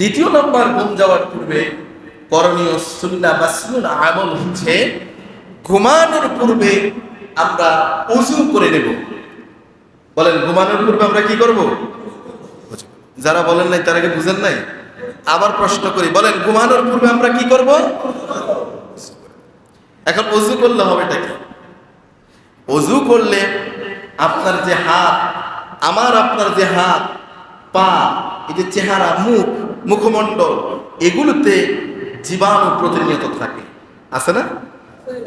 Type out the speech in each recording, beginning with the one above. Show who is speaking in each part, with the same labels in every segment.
Speaker 1: দ্বিতীয় নম্বর ঘুম যাওয়ার পূর্বে করণীয় সুন্না মাসনুন আমল হচ্ছে ঘুমানোর পূর্বে আমরা উজু করে নেব। বলেন, ঘুমানোর পূর্বে আমরা কি করব? যারা বলেন নাই তারা কি বুঝেন নাই। আবার প্রশ্ন করি, বলেন, ঘুমানোর পূর্বে আমরা কি করব? এখন অজু করলে হবে কি? অজু করলে আপনার যে হাত, আমার আপনার যে হাত, পা, এই যে চেহারা, মুখ মুখমণ্ডল, এগুলোতে জীবাণু প্রতিনিয়ত থাকে। আছে না?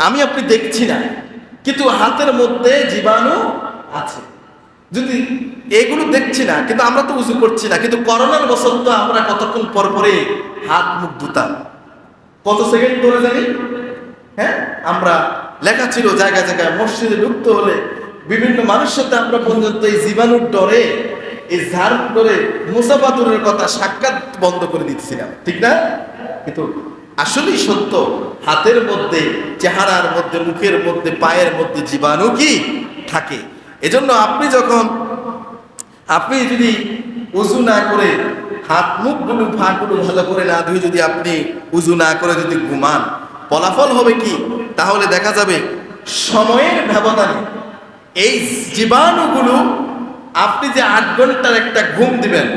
Speaker 1: আমি আপনি দেখছি না, কিন্তু হাতের মধ্যে জীবাণু আছে। যদি এগুলো দেখছি না, কিন্তু আমরা তো উজু করছি না, কিন্তু করোনার বছর তো আমরা কতক্ষণ পর পরে হাত মুখ ধুতাম? কত সেকেন্ড ধরে জানি? হ্যাঁ? আমরা লেখা ছিল জায়গায় জায়গায়, মসজিদে ঢুকতে হলে বিভিন্ন মানুষের সাথে আমরা পর্যন্ত এই জীবাণুর ডরে এই ঝাড় করে মুসাফাতুরের কথা সাক্ষাৎ বন্ধ করে দিচ্ছিলাম ঠিক না? কিন্তু আসলেই সত্য, হাতের মধ্যে, চেহারার মধ্যে, মুখের মধ্যে, পায়ের মধ্যে জীবাণু কি? থাকে। এজন্য আপনি যখন, আপনি যদি উজু না করে হাত মুখ মুখগুলো ফাঁকগুলো ভালো করে না ধুয়ে যদি আপনি উজু না করে যদি ঘুমান, ফলাফল হবে কি? তাহলে দেখা যাবে, সময়ের ব্যবধানে এই জীবাণুগুলো আপনি যে আট ঘণ্টার একটা ঘুম দিবেন,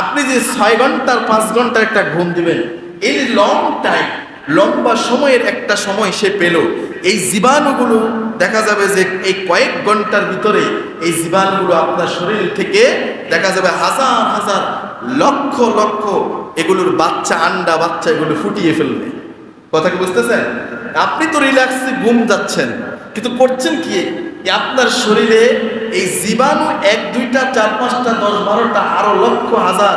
Speaker 1: আপনি যে ছয় ঘণ্টার, পাঁচ ঘণ্টার একটা ঘুম দিবেন, এই লং টাইম লম্বা সময়ের একটা সময় সে পেল। এই জীবাণুগুলো দেখা যাবে যে এই কয়েক ঘণ্টার ভিতরে এই জীবাণুগুলো আপনার শরীর থেকে দেখা যাবে হাজার হাজার, লক্ষ লক্ষ এগুলোর বাচ্চা, আন্ডা বাচ্চা এগুলো ফুটিয়ে ফেলবে। কথা কি বুঝতেছেন? আপনি তো রিল্যাক্সে ঘুম যাচ্ছেন, কিন্তু করছেন কি? আপনার শরীরে এই জীবাণু এক, দুইটা, চার, পাঁচটা, দশ, বারোটা, আরও লক্ষ হাজার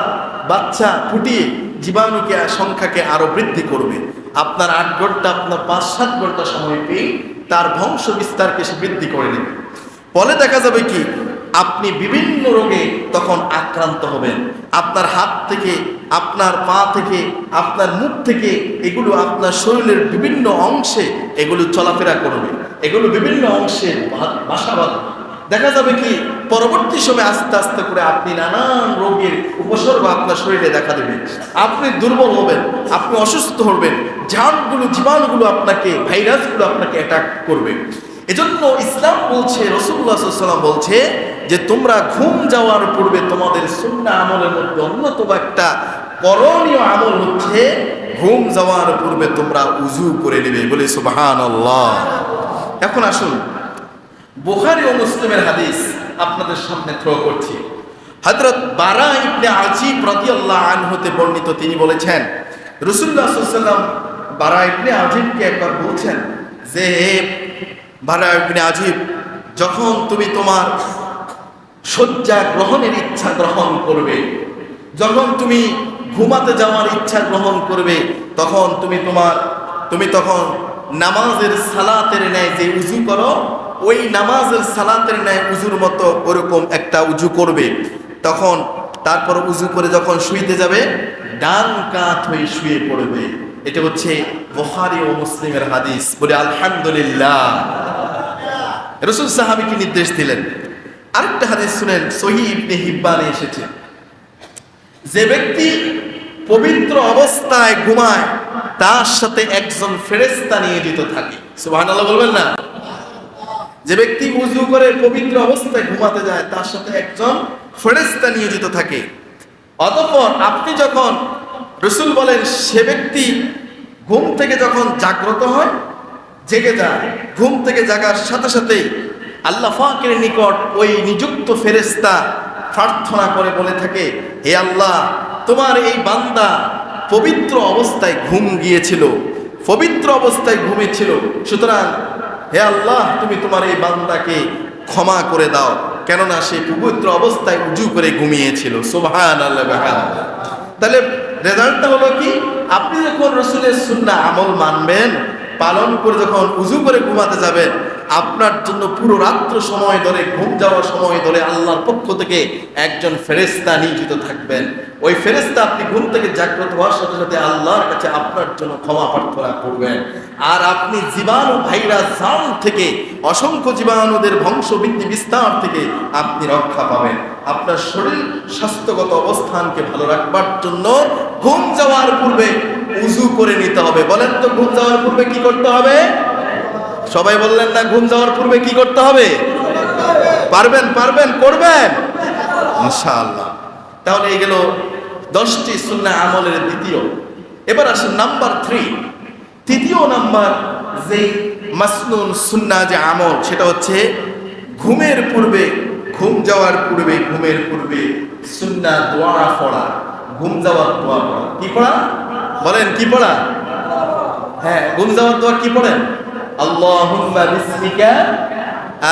Speaker 1: বাচ্চা ফুটিয়ে জীবাণুকে, সংখ্যাকে আরও বৃদ্ধি করবে। আপনার আট ঘণ্টা, আপনার পাঁচ, সাত ঘণ্টা সময় পেয়ে তার বংশ বিস্তারকে সে বৃদ্ধি করে নেবে। ফলে দেখা যাবে কি, আপনি বিভিন্ন রোগে তখন আক্রান্ত হবেন। আপনার হাত থেকে, আপনার পা থেকে, আপনার মুখ থেকে এগুলো আপনার শরীরের বিভিন্ন অংশে এগুলো চলাফেরা করবে। এগুলো বিভিন্ন অংশে বাসা বাঁধবে। দেখা যাবে কি, পরবর্তী সময় আস্তে আস্তে করে আপনি নানান রোগের উপসর্গ আপনার শরীরে দেখা দেবে। আপনি দুর্বল হবেন, আপনি অসুস্থ হবেন ঝাড়গুলো জীবাণুগুলো আপনাকে, ভাইরাসগুলো আপনাকে অ্যাটাক করবে। এজন্য ইসলাম বলছে রসুল্লাহ সাল্লাম বলছে যে, তোমরা ঘুম যাওয়ার পূর্বে তোমাদের সুন্না আমলের মধ্যে অন্যতম একটা করণীয় আমল হচ্ছে, ঘুম যাওয়ার পূর্বে তোমরা উজু করে নেবে। বলে সুবাহান এখন আসুন বুখারি ও মুসলিমের হাদিস আপনাদের সামনে থ্রো করছি। হযরত বারা ইবনে আজিব রাদিয়াল্লাহু আনহুতে বর্ণিত, তিনি বলেছেন আলাইহি ওয়াসাল্লাম বারা ইবনে আজিবকে একবার বলছেন যে, হে বারা ইবনে আজিব, যখন তুমি তোমার শয্যা গ্রহণের ইচ্ছা গ্রহণ করবে, যখন তুমি ঘুমাতে যাওয়ার ইচ্ছা গ্রহণ করবে, তখন তুমি তোমার, তুমি তখন নামাজের সালাতের ন্যায় যে উজু করো ওই নামাজের সালাতের ন্যায় উজুর মতো ওরকম একটা উজু করবে, তখন তারপর উজু করে যখন শুইতে যাবে, ডান কাত হয়ে শুয়ে পড়বে। এটা হচ্ছে বুখারী ও মুসলিমের হাদিস। বলে, আলহামদুলিল্লাহ। রসুল সাহাবিকে নির্দেশ দিলেন? আরেকটা হাদিস শুনেন সহি হিব্বানে এসেছে। যে ব্যক্তি পবিত্র অবস্থায় ঘুমায়, তার সাথে একজন ফেরেস্তা নিয়োজিত থাকে। সুবহানাল্লাহ বলবেন না? যে ব্যক্তি উজু করে পবিত্র অবস্থায় ঘুমাতে যায়, তার সাথে একজন ফেরেস্তা নিয়োজিত থাকে। অতঃপর আপনি যখন রসুল বলেন, সে ব্যক্তি ঘুম থেকে যখন জাগ্রত হয়, জেগে যায়, ঘুম থেকে জাগার সাথে সাথেই আল্লাহ ফাকের নিকট ওই নিযুক্ত ফেরেস্তা প্রার্থনা করে বলে থাকে, হে আল্লাহ, তোমার এই বান্দা পবিত্র অবস্থায় ঘুম গিয়েছিল, পবিত্র অবস্থায় ঘুমেছিল সুতরাং হে আল্লাহ, তুমি তোমার এই বান্দাকে ক্ষমা করে দাও। কেননা সে পবিত্র অবস্থায় উজু করে ঘুমিয়েছিল। সোভান তাহলে রেজাল্টটা হলো কি? আপনি যখন রসুলের সুন্না আমল মানবেন পালন করে যখন উজু করে ঘুমাতে যাবেন, আপনার জন্য পুরো রাত্র সময় ধরে, ঘুম যাওয়ার সময় ধরে আল্লাহর পক্ষ থেকে একজন ফেরেস্তা নিয়োজিত থাকবেন। ওই ফেরেস্তা আপনি ঘুম থেকে জাগ্রত হওয়ার সাথে সাথে আল্লাহর কাছে আপনার জন্য ক্ষমা প্রার্থনা করবেন। আর আপনি জীবাণু ভাইরাস জাম থেকে, অসংখ্য জীবাণুদের বংশবৃদ্ধি বিস্তার থেকে আপনি রক্ষা পাবেন। আপনার শরীর স্বাস্থ্যগত অবস্থানকে ভালো রাখবার জন্য ঘুম যাওয়ার পূর্বে উজু করে নিতে হবে। বলেন তো, ঘুম যাওয়ার পূর্বে কি করতে হবে? সবাই বললেন, না, ঘুম যাওয়ার পূর্বে কি করতে হবে? পারবেন পারবেন, করবেন। ইনশাআল্লাহ। তাহলে এই গেল দশটি সুন্না আমলের দ্বিতীয়। এবার আসেন নাম্বার থ্রি তৃতীয় নাম্বার যে মাসনুন সুন্না, যে আমল, সেটা হচ্ছে ঘুমের পূর্বে, ঘুম যাওয়ার পূর্বে, ঘুমের পূর্বে সুন্না দোয়া পড়া, ঘুম যাওয়ার দোয়া পড়া। কি পড়া? বলেন, কি পড়া? হ্যাঁ গুম যাওয়ার দোয়া কি পড়েন? আল্লাহুম্মা বিসমিকা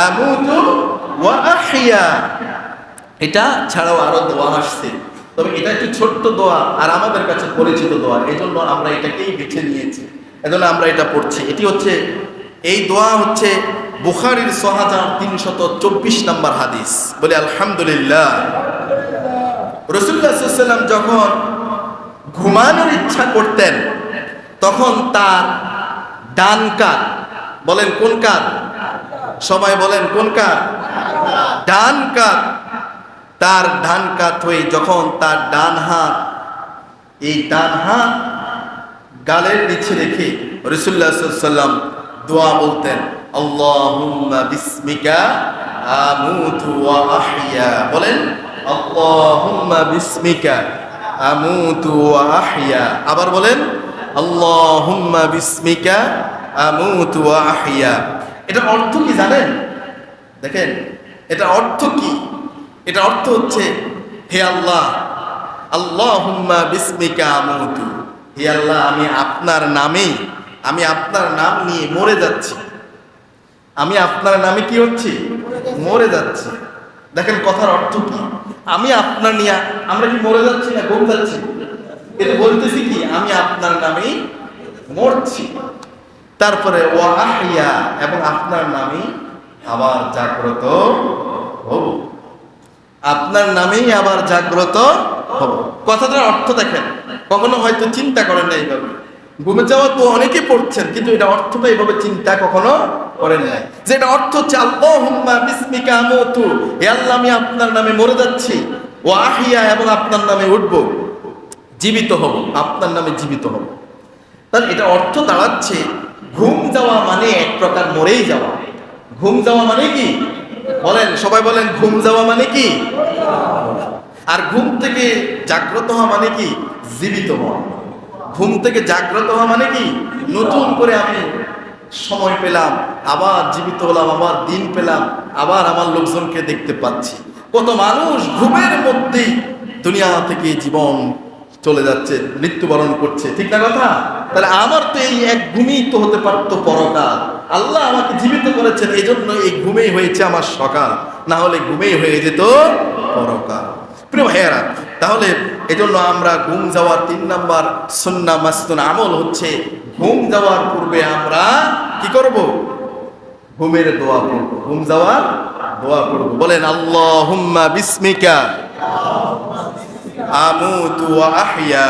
Speaker 1: আমুতু ওয়া আহইয়া এটা ছাড়াও আরও দোয়া আসছে। তবে এটা একটু ছোট্ট দোয়া আর আমাদের কাছে পরিচিত দোয়া। এই জন্য আমরা এটাকেই বেছে নিয়েছি। এজন্য আমরা এটা পড়ছি। এটি হচ্ছে, এই দোয়া হচ্ছে বুখারির ছ হাজার তিনশত চব্বিশ নম্বর হাদিস। বলে, আলহামদুলিল্লাহ। রসুল্লাহ সাল্লাম যখন ঘুমানোর ইচ্ছা করতেন, তখন তার ডান কাত, বলেন কোন কাত? সবাই বলেন কোন কাত? ডান কাত। তার ডান কাত হয়ে যখন তার ডান হাত, এই ডান হাত গালের নিচে রেখে রসুল্লাহ সাল্লাম দোয়া বলতেন, আল্লাহুম্মা বিসমিকা আমুতু ওয়া আহইয়া। বলেন, আল্লাহুম্মা বিসমিকা। আমুতু ওয়া আহইয়া আবার বলেন, আল্লাহুম্মা বিসমিকা আমুতু ওয়া আহইয়া এটা অর্থ কি জানেন? দেখেন এটা অর্থ কি? এটা অর্থ হচ্ছে, হে আল্লাহ, আল্লাহুম্মা বিসমিকা আমুতু। হে আল্লাহ, আমি আপনার নামে, আমি আপনার নাম নিয়ে মরে যাচ্ছি। আমি আপনার নামে কি হচ্ছি? মরে যাচ্ছি। দেখেন কথার অর্থ কি? আমি আপনার নিয়ে, আমরা কি মরে যাচ্ছি না ঘুম যাচ্ছি? এটা বলতেছি কি, আমি আপনার নামেই মরছি। তারপরে ও আহিয়া এবং আপনার নামে আবার জাগ্রত হব। আপনার নামেই আবার জাগ্রত হব। কথাটার অর্থ দেখেন, কখনো হয়তো চিন্তা করেন না এইভাবে। ঘুমে যাওয়া তো অনেকে পড়ছেন, কিন্তু এটা অর্থটা এইভাবে চিন্তা কখনো করেন নাই। যে এটা অর্থ হচ্ছে, আল্লাহুম্মা বিসমিকা আমুতু হে আল্লাহ, আমি আপনার নামে মরে যাচ্ছি ও আহিয়া এবং আপনার নামে উঠব, জীবিত হব, আপনার নামে জীবিত হব। তাহলে এটা অর্থ দাঁড়াচ্ছে, ঘুম যাওয়া মানে এক প্রকার মরেই যাওয়া। ঘুম যাওয়া মানে কি? বলেন, সবাই বলেন, ঘুম যাওয়া মানে কি? আর ঘুম থেকে জাগ্রত হওয়া মানে কি? জীবিত হওয়া। ঘুম থেকে জাগ্রত হওয়া মানে কি? নতুন করে আমি সময় পেলাম, আবার জীবিত হলাম, আবার দিন পেলাম, আবার আমার লোকজনকে দেখতে পাচ্ছি। কত মানুষ ঘুমের মধ্যেই দুনিয়া থেকে জীবন চলে যাচ্ছে, মৃত্যুবরণ করছে, ঠিক না কথা? তাহলে আমার তো এই এক ঘুমেই তো হতে পারতো পরকাল। আল্লাহ আমাকে জীবিত করেছেন এই জন্য এই ঘুমেই হয়েছে আমার সকাল। না হলে ঘুমেই হয়ে যেত পরকাল। প্রিয় ভাইয়েরা তাহলে এজন্য আমরা ঘুম যাওয়ার তিন নাম্বার সন্না মাস্তুন আমল হচ্ছে, ঘুম যাওয়ার পূর্বে আমরা কি করব? ঘুমের দোয়া পড়ব। ঘুম যাওয়ার দোয়া পড়ব। বলেন আল্লাহ হুম্মা বিস্মিকা আমু তু আহইয়া।